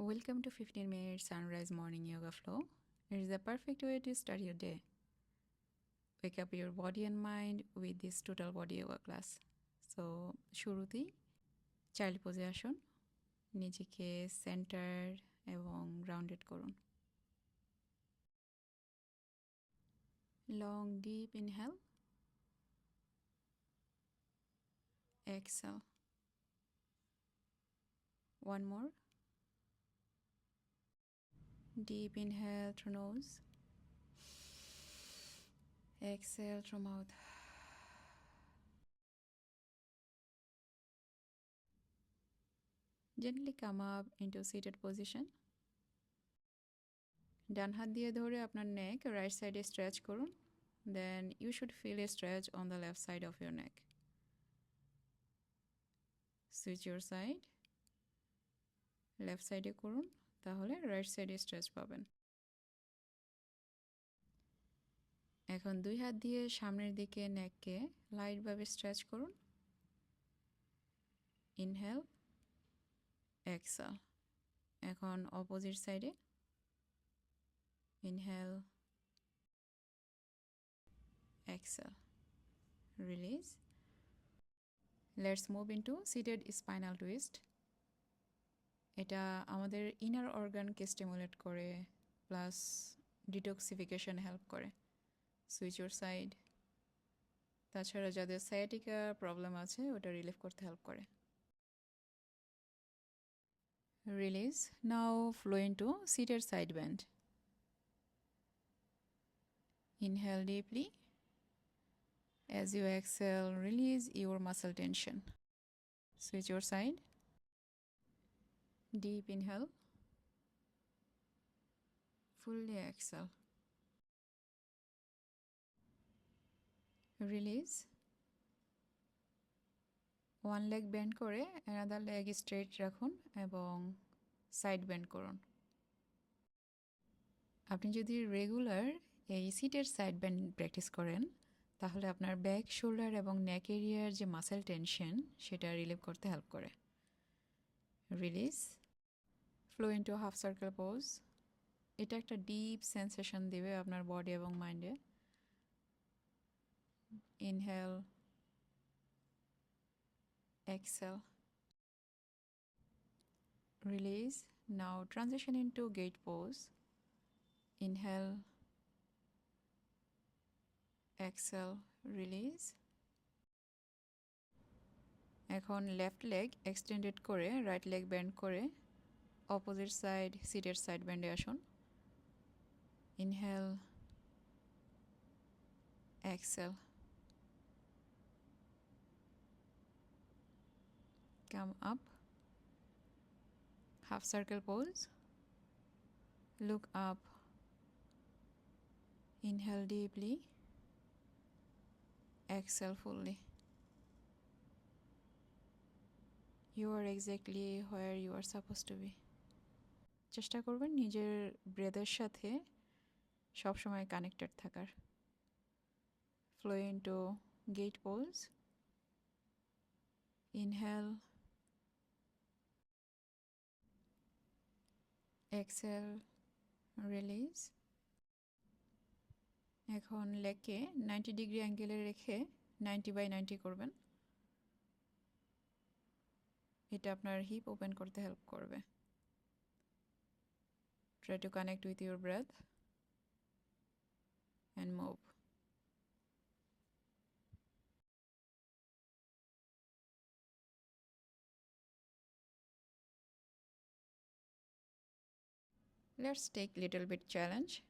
Welcome to 15 minute sunrise morning yoga flow. It is the perfect way to start your day. Wake up your body and mind with this total body yoga class. So শুরুতেই child পোজে আসুন নিজেকে centre এবং grounded করুন long deep inhale exhale one more Deep inhale, through nose. Exhale, through mouth. Gently come up into seated position. ডান হাত দিয়ে ধরে আপনার নেক রাইট সাইডে স্ট্রেচ করুন then you should feel a stretch on the left side of your neck switch your side left সাইডে করুন তাহলে রাইট সাইডে স্ট্রেচ পাবেন। এখন দুই হাত দিয়ে সামনের দিকে নেককে লাইটভাবে স্ট্রেচ করুন। ইনহেল এক্সাল এখন অপোজিট সাইডে inhale exhale release let's move into seated spinal twist এটা আমাদের ইনার অর্গানকে স্টিমুলেট করে প্লাস ডিটক্সিফিকেশন হেল্প করে সুইচ ওর সাইড তাছাড়া যাদের সায়াটিকা প্রবলেম আছে, ওটা রিলিফ করতে হেল্প করে। Release now flow into seated side bend inhale deeply as you exhale, release your muscle tension. Switch your side. Deep inhale. Fully exhale. Release. One leg bend করে another leg straight রাখুন এবং side bend করুন আপনি যদি regular এই seated side bend practice করেন, তাহলে আপনার ব্যাক শোল্ডার এবং নেক এরিয়ার যে মাসেল টেনশন সেটা রিলিভ করতে হেল্প করে release flow into half circle pose এটা একটা ডিপ সেন্সেশন দেবে আপনার বডি এবং মাইন্ডে inhale exhale release now transition into gate pose inhale exhale release এখন লেফট লেগ এক্সটেন্ডেড করে রাইট লেগ ব্যান্ড করে। অপোজিট সাইড সিটের সাইড ব্যান্ডে আসুন inhale exhale come up half circle pose look up inhale deeply exhale fully you are exactly where you are supposed to be চেষ্টা করবেন নিজের ব্রেদের সাথে সবসময় কানেক্টেড থাকার। Flow into gate pose inhale exhale release এখন লেগকে নাইনটি ডিগ্রি অ্যাঙ্গেলে রেখে নাইনটি বাই নাইনটি করবেন। এটা আপনার হিপ ওপেন করতে হেল্প করবে। Try to connect with your breath and move. Let's take little bit challenge.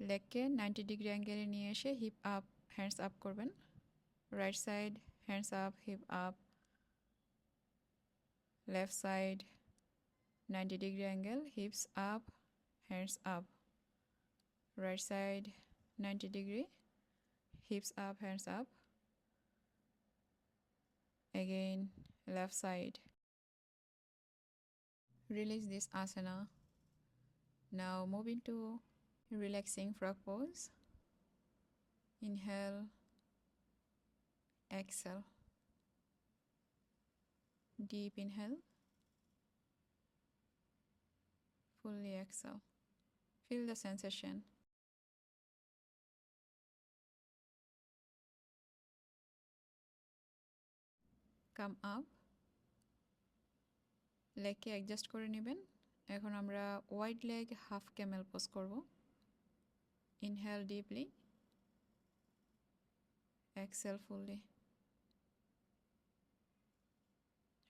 লেগকে নাইনটি ডিগ্রি অ্যাঙ্গেলে নিয়ে এসে হিপ আপ হ্যান্ডস আপ করবেন right side hands up hip up left side 90 degree angle hips up hands up. Right side 90 degree hips up hands up. Again left side. Release this asana. Now move into relaxing frog pose. Inhale exhale. Deep inhale Fully exhale. Feel the sensation. Come up. লেগকে adjust করে নেবেন এখন আমরা wide leg half camel pose করব inhale deeply exhale fully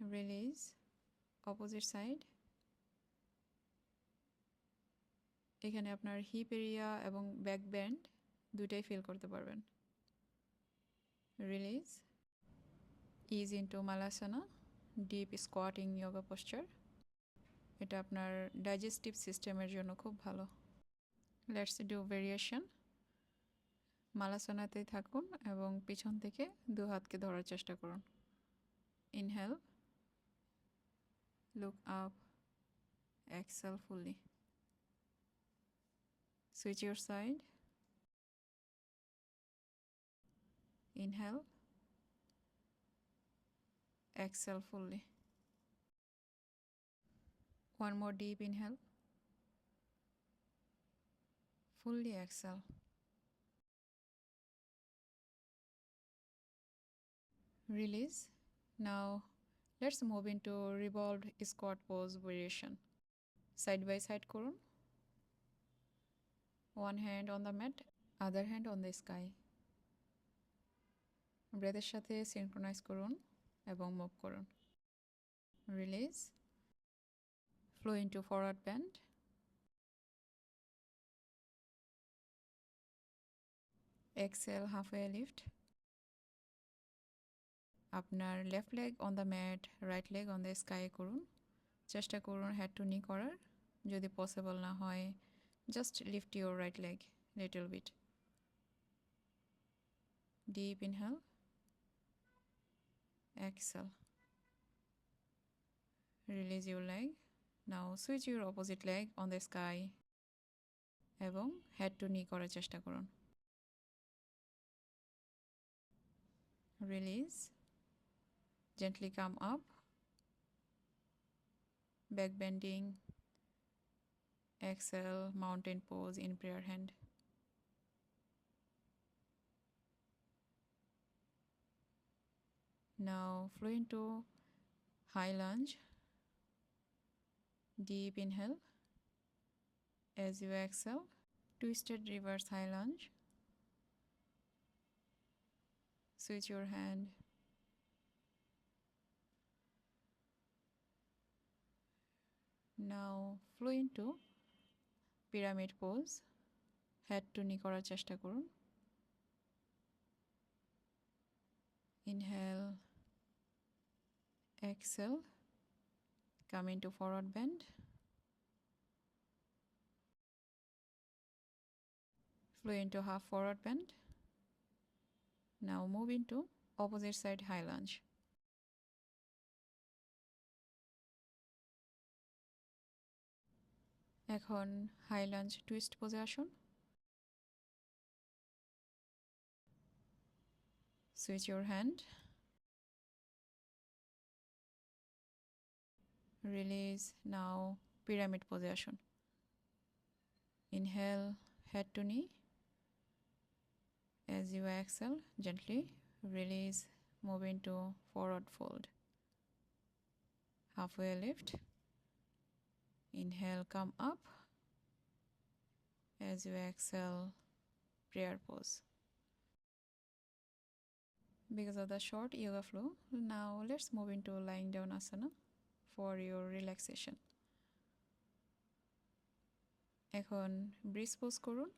release opposite side এখানে আপনার hip area এবং back bend দুটাই ফিল করতে পারবেন। Release ease into Malasana deep squatting yoga posture এটা আপনার ডাইজেস্টিভ সিস্টেমের জন্য খুব ভালো। লেটস ডু ভেরিয়েশন মালাসানাতে থাকুন এবং পিছন থেকে দু হাতকে ধরার চেষ্টা করুন। Inhale look up exhale fully switch your side inhale exhale fully one more deep inhale fully exhale release now let's move into revolved squat pose variation side by side করুন One hand on the mat, other hand on the sky. ব্রেথের সাথে synchronise করুন এবং move করুন। Release flow into forward bend exhale halfway lift আপনার left leg on the mat right leg on the sky করুন। চেষ্টা করুন হ্যাড টু নি করার। যদি পসিবল না হয় Just lift your right leg little bit. Deep inhale. Exhale. Release your leg. Now switch your opposite leg on the sky এবং head to knee করার চেষ্টা করুন release gently come up back bending exhale mountain pose in prayer hand. Now flow into high lunge. Deep inhale. As you exhale twisted reverse high lunge. Switch your hand. Now flow into pyramid pose head to knee করার চেষ্টা করুন। Inhale exhale coming to forward bend flow into half forward bend now move into opposite side high lunge এখন high lunge twist পোজে আসুন switch your hand release now pyramid পোজে আসুন inhale head to knee as you exhale gently release move into forward fold halfway lift Inhale, come up. As you exhale, prayer pose. Because of the short yoga flow, now let's move into lying down asana for your relaxation. এখন bridge pose করুন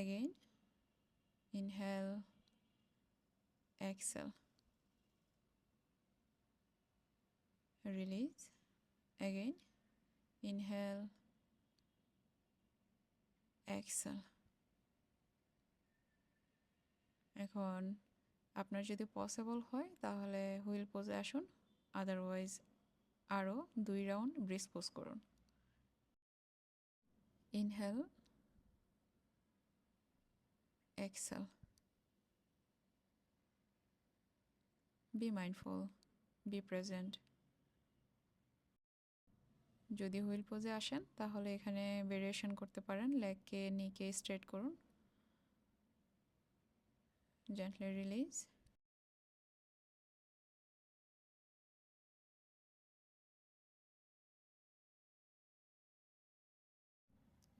again inhale exhale release. Again. Inhale. Exhale. এখন আপনার যদি possible হয়, তাহলে wheel পোজে আসুন। Otherwise আরও দুই রাউন্ড ব্রিজ পোজ করুন। Inhale exhale be mindful. Be present. যদি হুইল পোজে আসেন, তাহলে এখানে ভেরিয়েশন করতে পারেন, লেগকে নিকে স্ট্রেট করুন। Gently release.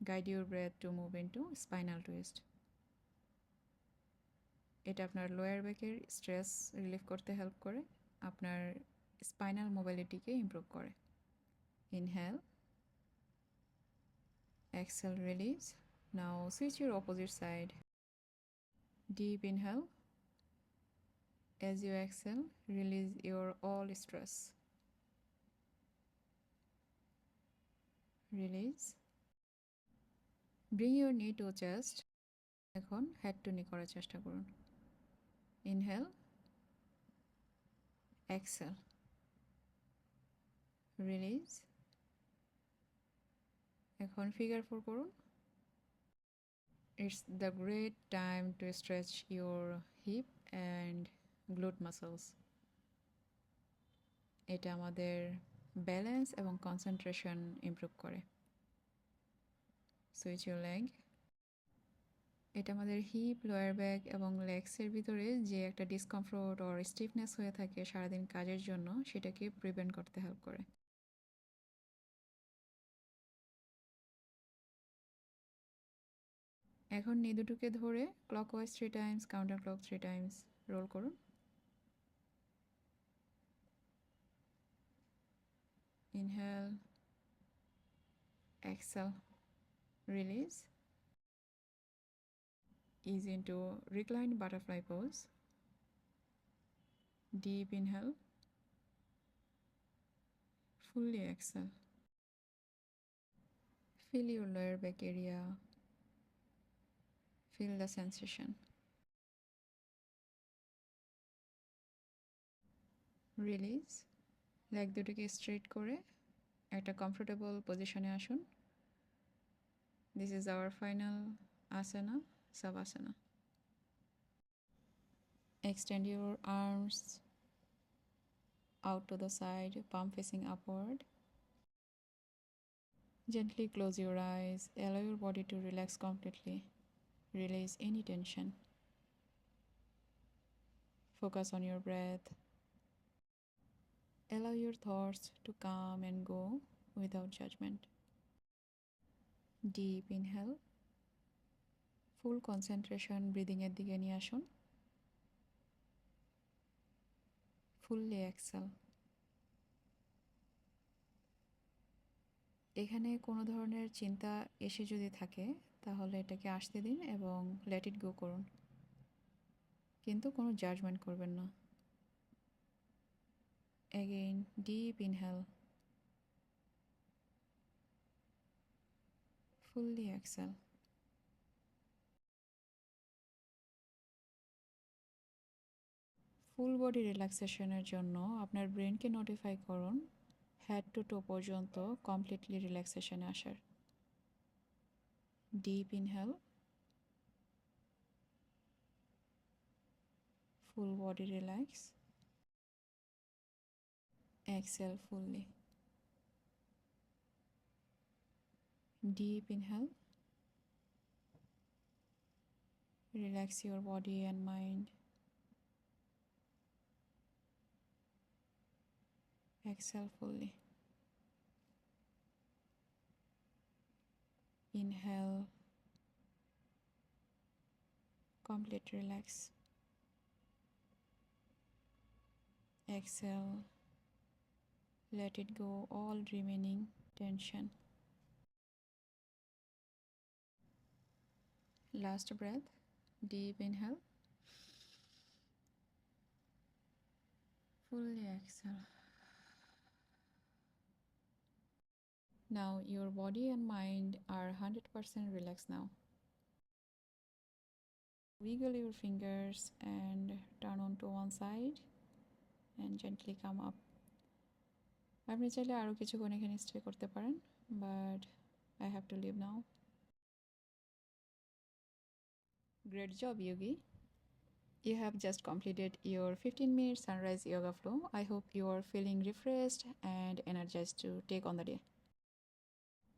Guide your breath to move into spinal twist. এটা আপনার লোয়ার ব্যাকের স্ট্রেস রিলিফ করতে হেল্প করে, আপনার স্পাইনাল মোবাইলিটিকে ইমপ্রুভ করে। Inhale exhale release now switch your opposite side deep inhale as you exhale release your all stress release bring your knee to chest এখন head to knee করার চেষ্টা করুন inhale exhale release এখন figure four করুন। It's the great time to stretch your hip and glute muscles এটা আমাদের balance এবং concentration improve করে। সুইচ ইউর লেগ এটা আমাদের হিপ লোয়ার ব্যাক এবং লেগসের ভিতরে যে একটা ডিসকমফোর্ট ওর স্টিফনেস হয়ে থাকে সারাদিন কাজের জন্য, সেটাকে প্রিভেন্ট করতে হেল্প করে। এখন নে দুটোকে ধরে clockwise three times counter clock three times roll করুন। Inhale exhale release ease into recline butterfly pose deep inhale fully exhale feel your lower back area Feel the sensation. Release leg দুটোকে straight করে একটা comfortable পজিশনে আসুন this is our final asana Savasana. Extend your arms out to the side, palm facing upward. Gently close your eyes, allow your body to relax completely. Release any tension. Focus on your breath. Allow your thoughts to come and go without judgment. Deep inhale. Full concentration ব্রিদিংয়ের দিকে নিয়ে আসুন fully Excel এখানে কোনো ধরনের চিন্তা এসে যদি থাকে তাহলে এটাকে আসতে দিন এবং লেট ইট গো করুন। কিন্তু কোনো জাজমেন্ট করবেন না। Again deep inhale fully exhale full body রিল্যাক্সেশনের জন্য আপনার ব্রেনকে নোটিফাই করুন হেড টু টো পর্যন্ত কমপ্লিটলি রিল্যাক্সেশনে আসার। deep inhale. Full body relax. Exhale fully. Deep inhale. Relax your body and mind. Exhale fully. Inhale, complete relax. Exhale, let it go all remaining tension. Last breath, deep inhale, fully exhale. Now your body and mind are 100% relaxed now. Wiggle your fingers and turn on to one side and gently come up. আপনি চাইলে আরও কিছুক্ষণ এখানে stay করতে পারেন but I have to leave now great job yogi you have just completed your 15 minute sunrise yoga flow i hope you are feeling refreshed and energized to take on the day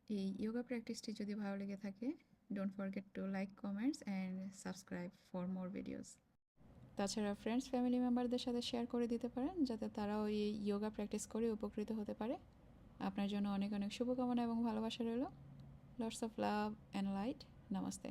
এই yoga প্র্যাকটিসটি যদি ভালো লেগে থাকে don't forget to like comments and subscribe for more videos তাছাড়া friends family মেম্বারদের সাথে share করে দিতে পারেন, যাতে তারাও এই ইয়োগা প্র্যাকটিস করে উপকৃত হতে পারে। আপনার জন্য অনেক অনেক শুভকামনা এবং ভালোবাসা রইল। Lots of love and light namaste